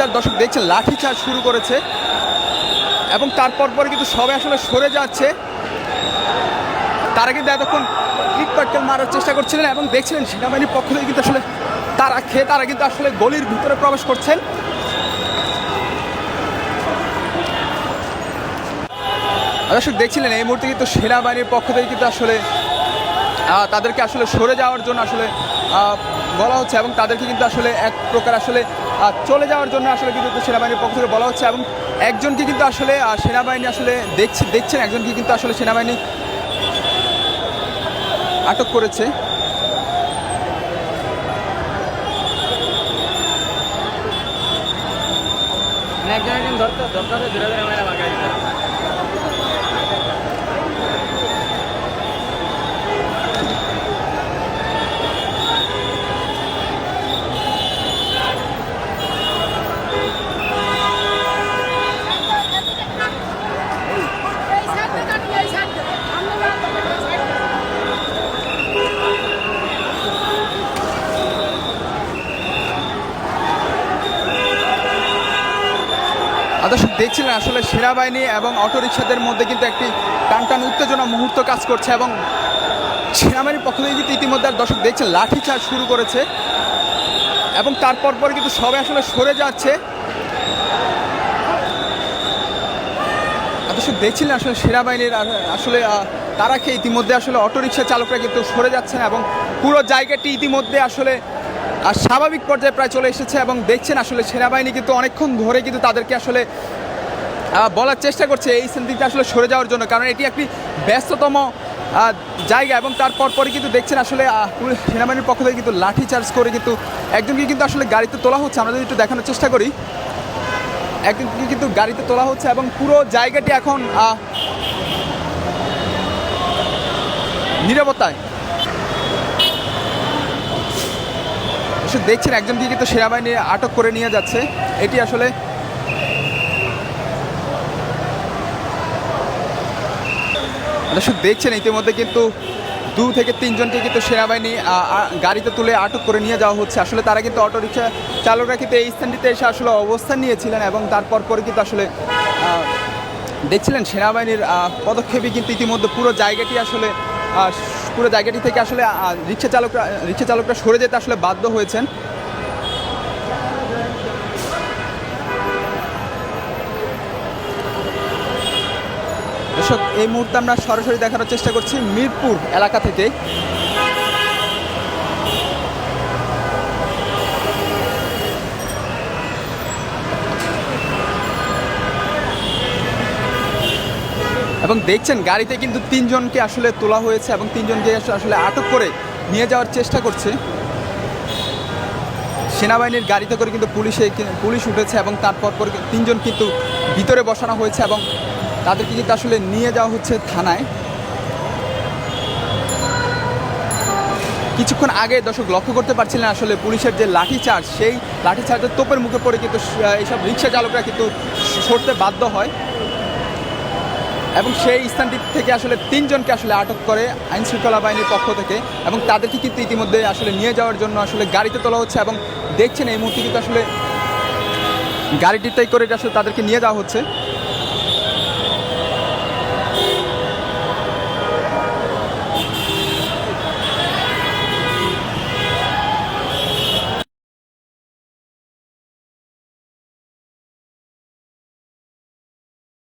তার দর্শক দেখছেন, লাঠি চার্জ শুরু করেছে। এবং তারপর পরে কিন্তু সবাই আসলে সরে যাচ্ছে। তারা কিন্তু এতক্ষণ ইট পাটকেল মারার চেষ্টা করছিলেন এবং দেখছিলেন সেনাবাহিনীর পক্ষ থেকে কিন্তু আসলে তারা খেয়ে তারা কিন্তু আসলে গলির ভিতরে প্রবেশ করছেন। দর্শক দেখছিলেন, এই মুহূর্তে কিন্তু সেনাবাহিনীর পক্ষ থেকে কিন্তু আসলে তাদেরকে আসলে সরে যাওয়ার জন্য আসলে বলা হচ্ছে এবং তাদেরকে কিন্তু আসলে এক প্রকার আসলে চলে যাওয়ার জন্য আসলে কিন্তু সেনাবাহিনীর পক্ষ থেকে বলা হচ্ছে এবং একজনকে কিন্তু আসলে সেনাবাহিনী আসলে দেখছে, দেখছেন, একজনকে কিন্তু আসলে সেনাবাহিনী আটক করেছে। একজন একজন ধরতে ধরতে ধরে ধরে আমরা বাগাই এই সাইডে কাটিয়ে এই সাইডে আমরা এই সাইডে আর দর্শক দেখছিলেন আসলে সেনাবাহিনী এবং অটোরিকশাদের মধ্যে কিন্তু একটি টান টান উত্তেজনা মুহূর্ত কাজ করছে এবং সেনাবাহিনীর পক্ষ থেকে কিন্তু ইতিমধ্যে আর দর্শক দেখছেন, লাঠি চার্জ শুরু করেছে এবং তারপর পরে কিন্তু সবাই আসলে সরে যাচ্ছে। দর্শক দেখছিলেন আসলে সেনাবাহিনীর আসলে তারা খেয়ে ইতিমধ্যে আসলে অটোরিকশা চালকরা কিন্তু সরে যাচ্ছেন এবং পুরো জায়গাটি ইতিমধ্যে আসলে আহ, স্বাভাবিক পর্যায়ে প্রায় চলে এসেছে এবং দেখছেন আসলে সেনাবাহিনী কিন্তু অনেকক্ষণ ধরে কিন্তু তাদেরকে আসলে বলার চেষ্টা করছে এই সেন্টিংটা আসলে সরে যাওয়ার জন্য। কারণ এটি একটি ব্যস্ততম জায়গা এবং তারপর পরে কিন্তু দেখছেন আসলে সেনাবাহিনীর পক্ষ থেকে কিন্তু লাঠি চার্জ করে কিন্তু একজনকে কিন্তু আসলে গাড়িতে তোলা হচ্ছে। আমরা যদি একটু দেখানোর চেষ্টা করি একজনকে কিন্তু গাড়িতে তোলা হচ্ছে এবং পুরো জায়গাটি এখন নিরাপত্তায় দর্শক দেখছেন একজনকে কিন্তু সেনাবাহিনী আটক করে নিয়ে যাচ্ছে। এটি আসলে দর্শক দেখছেন ইতিমধ্যে কিন্তু দু থেকে তিনজনকে কিন্তু সেনাবাহিনী গাড়িতে তুলে আটক করে নিয়ে যাওয়া হচ্ছে। আসলে তারা কিন্তু অটোরিকশা চালকরা কিন্তু এই স্থানটিতে এসে আসলে অবস্থান নিয়েছিলেন এবং তারপর পরে কিন্তু আসলে দেখছিলেন সেনাবাহিনীর আ, পদক্ষেপে কিন্তু ইতিমধ্যে পুরো জায়গাটি আসলে পুরো জায়গাটি থেকে আসলে রিক্সা চালকরা রিক্সা চালকরা সরে যেতে আসলে বাধ্য হয়েছেন। এই মুহূর্তে আমরা সরাসরি দেখানোর চেষ্টা করছি মিরপুর এলাকা থেকে। এবং দেখছেন গাড়িতে কিন্তু তিনজনকে আসলে তোলা হয়েছে এবং তিনজনকে আস- আসলে আটক করে নিয়ে যাওয়ার চেষ্টা করছে। সেনাবাহিনীর গাড়িতে করে কিন্তু পুলিশে পুলিশ উঠেছে এবং তারপর পর তিনজন কিন্তু ভিতরে বসানো হয়েছে এবং তাদেরকে কিন্তু আসলে নিয়ে যাওয়া হচ্ছে থানায়। কিছুক্ষণ আগে দর্শক লক্ষ্য করতে পারছিলেন আসলে পুলিশের যে লাঠি চার্জ সেই লাঠি চার্জের তোপের মুখে পড়ে কিন্তু এইসব রিক্সা চালকরা কিন্তু সরতে বাধ্য হয়। এবং সেই স্থানটি থেকে আসলে তিনজনকে আসলে আটক করে আইন শৃঙ্খলা বাহিনীর পক্ষ থেকে এবং তাদেরকে কিন্তু ইতিমধ্যে আসলে নিয়ে যাওয়ার জন্য আসলে গাড়িতে তোলা হচ্ছে এবং দেখছেন এই মুহূর্তে কিন্তু আসলে গাড়িটিতে করে আসলে তাদেরকে নিয়ে যাওয়া হচ্ছে।